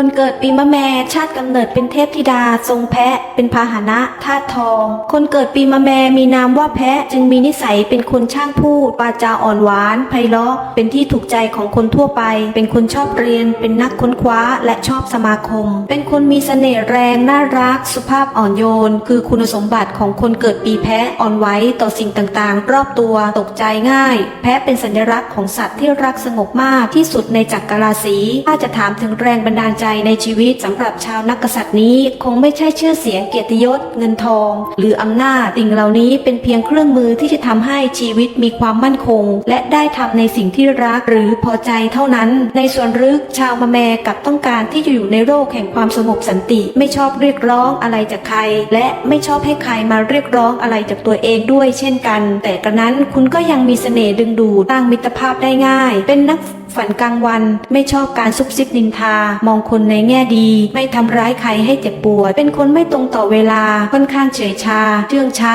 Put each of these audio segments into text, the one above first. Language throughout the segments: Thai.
คนเกิดปีมะแม่ชาติกำเนิดเป็นเทพธิดา ทรงแพะ เป็นพาหนะธาตุทอง คนเกิดปีมะแม่มีนามว่าแพะ จึงมีนิสัยเป็นคนช่างพูดวาจาอ่อนหวานไพเราะเป็นที่ถูกใจของคนทั่วไป เป็นคนชอบเรียน เป็นนักค้นคว้าและชอบสมาคม เป็นคนมีเสน่ห์แรงน่ารัก สุภาพอ่อนโยน คือคุณสมบัติของคนเกิดปีแพะอ่อนไหวต่อสิ่งต่างๆ รอบตัวตกใจง่าย แพะเป็นสัญลักษณ์ของสัตว์ที่รักสงบมากที่สุดในจักรราศีถ้าจะถามถึงแรงบันดาลใจในชีวิตสำหรับชาวนักกษัตริย์นี้ คงไม่ใช่ชื่อเสียงเกียรติยศ เงินทอง หรืออำนาจสิ่งเหล่านี้เป็นเพียงเครื่องมือที่จะทำให้ชีวิตมีความมั่นคง และได้ทำในสิ่งที่รักหรือพอใจเท่านั้น ในส่วนลึกชาวมะแมกับต้องการที่จะอยู่ในโลกแห่งความสงบสันติ ไม่ชอบเรียกร้องอะไรจากใคร และไม่ชอบให้ใครมาเรียกร้องอะไรจากตัวเองด้วยเช่นกัน แต่กระนั้นคุณก็ยังมีเสน่ห์ดึงดูดสร้างมิตรภาพได้ง่าย เป็นนัก ฝันกลางวัน ไม่ชอบการซุบซิบนินทา มองคนในแง่ดี ไม่ทำร้ายใครให้เจ็บปวด เป็นคนไม่ตรงต่อเวลา ค่อนข้างเฉยชา เชื่องช้า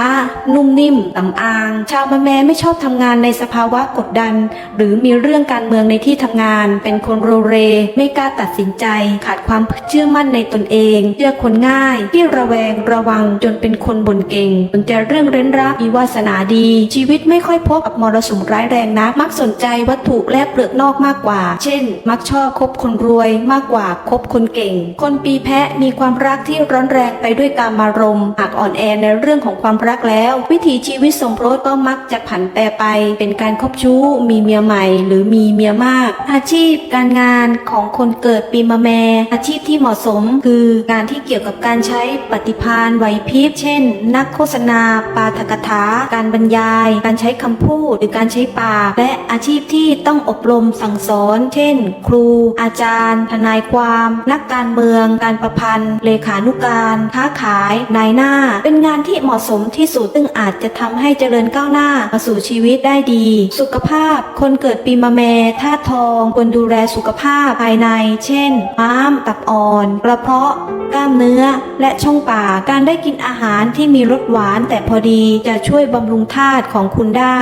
นุ่มนิ่มต่ำอาง ชาวมะแม่ไม่ชอบทำงานในสภาวะกดดัน หรือมีเรื่องการเมืองในที่ทำงาน เป็นคนโรเร ไม่กล้าตัดสินใจ ขาดความเชื่อมั่นในตนเอง เชื่อคนง่าย ที่ระแวงระวังจนเป็นคนบ่นเก่งสนใจเรื่องเร้นรักมีวาสนาดี ชีวิตไม่ค่อยพบกับมรสุมร้ายแรงนักมักสนใจวัตถุและเปลือกนอกมากกว่า เช่น มักชอบคบคนรวยมากกว่าคบคนเก่ง คนปีแพะมีความรักที่ร้อนแรงไปด้วยการมารมหากอ่อนแอในเรื่องของความรักแล้ว วิถีชีวิตสมรสก็มักจะผันแปรไป เป็นการคบชู้ มีเมียใหม่ หรือมีเมียมาก อาชีพการงานของคนเกิดปีมะแม อาชีพที่เหมาะสม คืองานที่เกี่ยวกับการใช้ปฏิภาณไหวพริบเช่น นักโฆษณา ปาฐกถา การบรรยาย การใช้คำพูด หรือการใช้ปากและอาชีพที่ต้องอบรมสั่งสอน เช่น ครู อาจารย์ ทนายความ นักการเมือง การประพันธ์ เลขานุการ ค้าขาย นายหน้า เป็นงานที่เหมาะสมที่สุดซึ่งอาจจะทำให้เจริญก้าวหน้ามาสู่ชีวิตได้ดี สุขภาพ คนเกิดปีมะแม่ธาตุทองควรดูแลสุขภาพภายใน เช่น ม้าม ตับอ่อน กระเพาะ กล้ามเนื้อ และช่องปากการได้กินอาหารที่มีรสหวานแต่พอดีจะช่วยบำรุงธาตุของคุณได้